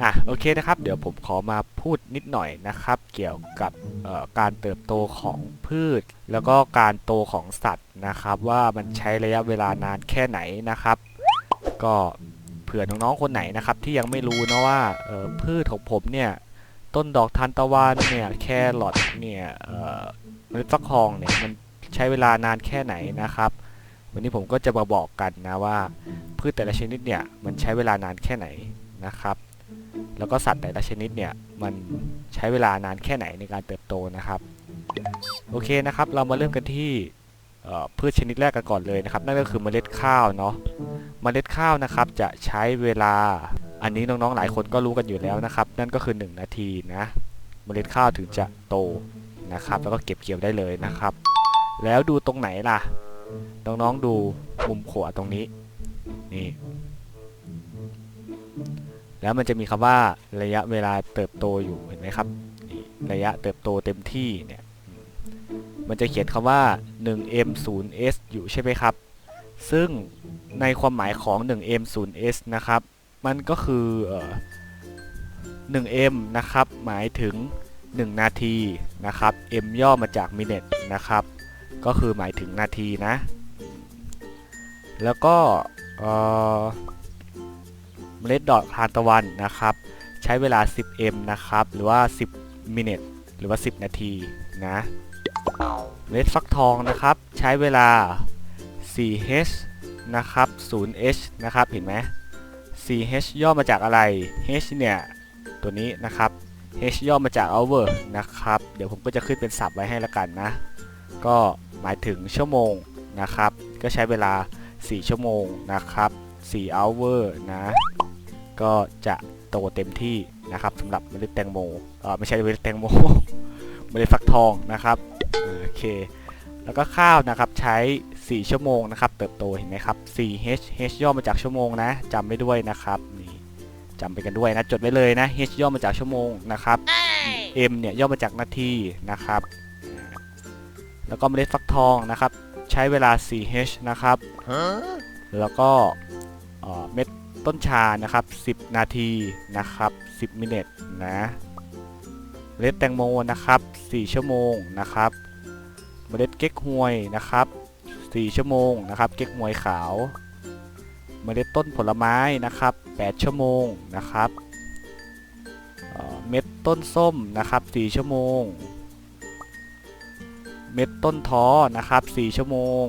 อะโอเคนะครับ เดี๋ยวผมขอมาพูดนิดหน่อยนะครับ เกี่ยวกับการเติบโตของพืช แล้วก็การโตของสัตว์นะครับ ว่ามันใช้ระยะเวลานานแค่ไหนนะครับ ก็เผื่อน้องๆคนไหนนะครับ ที่ยังไม่รู้นะว่าพืชของผมเนี่ยต้นดอกทานตะวันเนี่ยแครอทเนี่ยเมล็ดฟักทองเนี่ยมันใช้เวลานานแค่ไหนนะครับ วันนี้ผมก็จะมาบอกกันนะว่า พืชแต่ละชนิดเนี่ยมันใช้เวลานานแค่ไหนนะครับ แล้วก็สัตว์แต่ละชนิดเนี่ยมันใช้เวลานานแค่ไหนในการเติบโตนะครับ โอเคนะครับ เรามาเริ่มกันที่พืชชนิดแรกกันก่อนเลยนะครับ นั่นก็คือเมล็ดข้าวเนาะเมล็ดข้าวนะครับจะใช้เวลาอันนี้น้องๆหลายคนก็รู้กันอยู่แล้วนะครับ นั่นก็คือ 1 นาทีนะเมล็ดข้าวถึงจะโตนะครับ แล้วก็เก็บเกี่ยวได้เลยนะครับ แล้วดูตรงไหนล่ะน้องๆดูมุมขวาตรงนี้นี่ แล้วมันจะมีคำว่าระยะเวลาเติบโตอยู่เห็นไหมครับระยะเติบโตเต็มที่เนี่ยมันจะเขียนคำว่า 1m 0s อยู่ใช่ไหมครับ ซึ่งในความหมายของ 1m 0s นะครับ มันก็คืออ 1m นะครับ หมายถึง 1 นาทีนะครับ m ย่อมาจาก minute นะครับ ก็คือหมายถึงนาทีนะ แล้วก็เอ่อ เมล็ดดอกทานตะวันนะครับ ใช้เวลา 10m นะครับ หรือว่า 10 minute หรือว่า 10 นาทีนะเมล็ดฟักทองนะครับ ใช้เวลา 4h นะครับ 0h นะครับ เห็นไหม 4h ย่อมาจากอะไร h เนี่ย ตัวนี้นะครับ h ย่อมาจาก hour นะครับ เดี๋ยวผมก็จะขึ้นเป็นศัพท์ไว้ให้ละกันนะ ก็หมายถึงชั่วโมงนะครับ ก็ใช้เวลา 4 ชั่วโมงนะครับ 4 hour นะ ก็จะโตเต็มที่นะครับสำหรับเมล็ดแตงโมเออไม่ใช่เมล็ดแตงโม เมล็ดฟักทองนะครับเออโอเค แล้วก็ข้าวนะครับใช้ 4 ชั่วโมงนะครับ เติบโตเห็นไหมครับ 4h h ย่อมาจากชั่วโมงนะจำไว้ด้วยนะครับนี่จำไปกันด้วยนะจดไว้เลยนะ h ย่อมาจากชั่วโมงนะครับ m เนี่ยย่อมาจากนาทีนะครับ แล้วก็เมล็ดฟักทองนะครับ ใช้เวลา 4h นะครับแล้วก็เอ่อเม็ด ต้นชานะครับ 10 นาทีนะครับ 10 มินิทนะเมล็ดแตงโมนะครับ 4 ชั่วโมงนะครับ เมล็ดเก๊กฮวยนะครับ 4 ชั่วโมงนะครับ เก๊กฮวยขาว เมล็ดต้นผลไม้นะครับ 8 ชั่วโมงนะครับเอ่อเม็ดต้นส้มนะครับ 4 ชั่วโมง เม็ดต้นท้อนะครับ 4 ชั่วโมง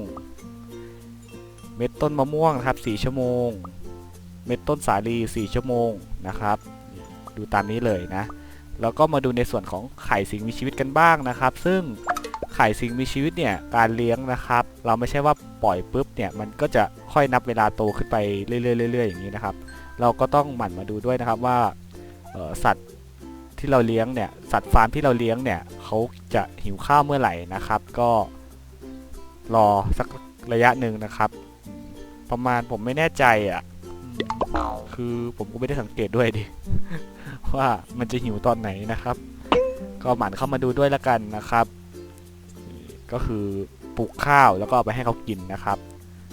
เม็ดต้นมะม่วงนะครับ 4 ชั่วโมง เม็ดต้นสาลี 4 ชั่วโมงนะครับ ดูตามนี้เลยนะ แล้วก็มาดูในส่วนของไข่สิ่งมีชีวิตกันบ้างนะครับ ซึ่งไข่สิ่งมีชีวิตเนี่ยการเลี้ยงนะครับ เราไม่ใช่ว่าปล่อยปุ๊บเนี่ยมันก็จะค่อยนับเวลาโตขึ้นไปเรื่อยๆเรื่อยๆอย่างนี้นะครับ เราก็ต้องหมั่นมาดูด้วยนะครับว่าออสัตว์ที่เราเลี้ยงเนี่ยสัตว์ฟาร์มที่เราเลี้ยงเนี่ยเขาจะหิวข้าวเมื่อไหร่นะครับ ก็รอสักระยะหนึ่งนะครับ ประมาณผมไม่แน่ใจอะ คือผมก็ไม่ได้สังเกตด้วยดิ ว่ามันจะหิวตอนไหนนะครับ ก็หมั่นเข้ามาดูด้วยละกันนะครับ ก็คือปลูกข้าวแล้วก็เอาไปให้เขากินนะครับ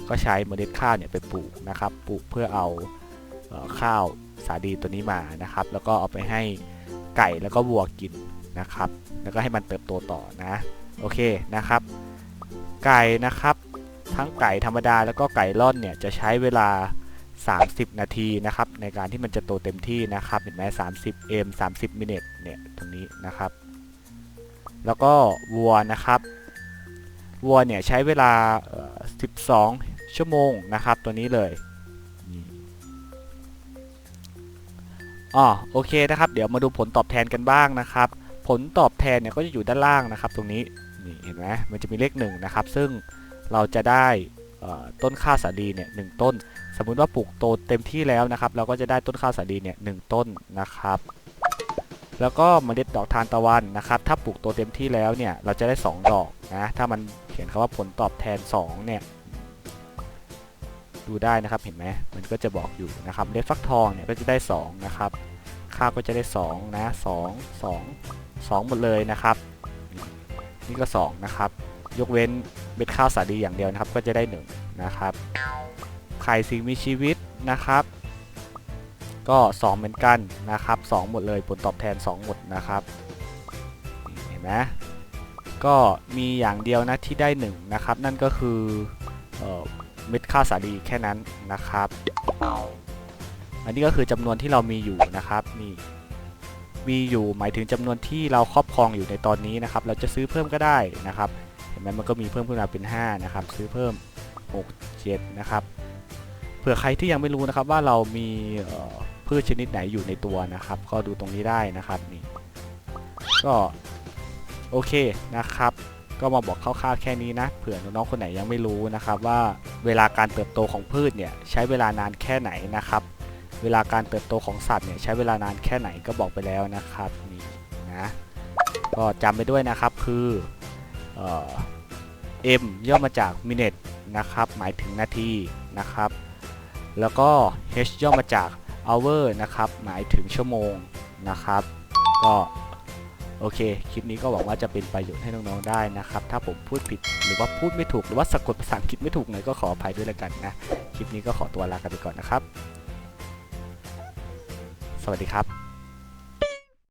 ก็ใช้เมล็ดข้าวเนี่ยไปปลูกนะครับ ปลูกเพื่อเอาข้าวสาลีตัวนี้มานะครับ แล้วก็เอาไปให้ไก่แล้วก็วัวกินนะครับ แล้วก็ให้มันเติบโตต่อนะ โอเคนะครับ ไก่นะครับ ทั้งไก่ธรรมดาแล้วก็ไก่ล่อนเนี่ยจะใช้เวลา 30 นาทีนะครับในการที่มันจะโตเต็มที่นะครับเห็นไหม30 m 30 minute เนี่ยตรงนี้นะครับ แล้วก็วัวนะครับวัวเนี่ยใช้เวลาเอ่อ12 ชั่วโมงนะครับตัวนี้เลยอ๋อโอเคนะครับ เดี๋ยวมาดูผลตอบแทนกันบ้างนะครับ ผลตอบแทนเนี่ยก็จะอยู่ด้านล่างนะครับ ตรงนี้นี่เห็นไหมมันจะมีเลขหนึ่งนะครับ ซึ่งเราจะได้ต้นข้าสาลีเนี่ยหนึ่งต้น มมุติว่าปลูกโตเต็มที่แล้วนะครับ เราก็จะได้ต้นข้าวสาลีเนี่ยหนึ่งต้นนะครับ แล้วก็เมล็ดดอกทานตะวันนะครับ ถ้าปลูกโตเต็มที่แล้วเนี่ยเราจะได้ 2 ดอกนะถ้ามันเขียนคำว่าผลตอบแทน 2 เนี่ย ดูได้นะครับเห็นไหมมันก็จะบอกอยู่นะครับเมล็ดฟักทองเนี่ยก็จะได้ 2 นะครับข้าวก็จะได้ 2 นะ2 2 2 หมดเลยนะครับ นี่ก็ 2 นะครับ ยกเว้นเม็ดข้าวสาลีอย่างเดียวนะครับ ก็จะได้ 1 นะครับ ไข่สิ่งมีชีวิตนะครับ ก็ 2 เหมือนกันนะครับ 2 หมดเลยผลตอบแทน 2 หมดนะครับเห็นไหมก็มีอย่างเดียวนะที่ได้ 1 นะครับ นั่นก็คือเออเม็ดค่าสาลีแค่นั้นนะครับ อันนี้ก็คือจำนวนที่เรามีอยู่นะครับนี่มีอยู่หมายถึงจำนวนที่เราครอบครองอยู่ในตอนนี้นะครับ เราจะซื้อเพิ่มก็ได้นะครับเห็นไหมมันก็มีเพิ่มขึ้นมาเป็น 5 นะครับ ซื้อเพิ่ม 6 7 นะครับ เผื่อใครที่ยังไม่รู้นะครับว่าเรามีพืชชนิดไหนอยู่ในตัวนะครับ ก็ดูตรงนี้ได้นะครับนี่ก็โอเคนะครับ ก็มาบอกคร่าวๆแค่นี้นะ เผื่อน้องๆคนไหนยังไม่รู้นะครับ ว่าเวลาการเติบโตของพืชเนี่ยใช้เวลานานแค่ไหนนะครับ เวลาการเติบโตของสัตว์เนี่ยใช้เวลานานแค่ไหนก็บอกไปแล้วนะครับนี่นะก็จำไปด้วยนะครับคือเอ่อ M ย่อมาจาก minute นะครับ หมายถึงนาทีนะครับ แล้วก็ H ย่อมาจาก hour นะครับ หมายถึงชั่วโมงนะครับ ก็โอเค คลิปนี้ก็หวังว่าจะเป็นประโยชน์ให้น้อง ๆ ได้นะครับ ถ้าผมพูดผิดหรือว่าพูดไม่ถูก หรือว่าสะกดภาษาอังกฤษไม่ถูกหน่อยก็ขออภัยด้วยแล้วกันนะ คลิปนี้ก็ขอตัวลากันไปก่อนนะครับ สวัสดีครับ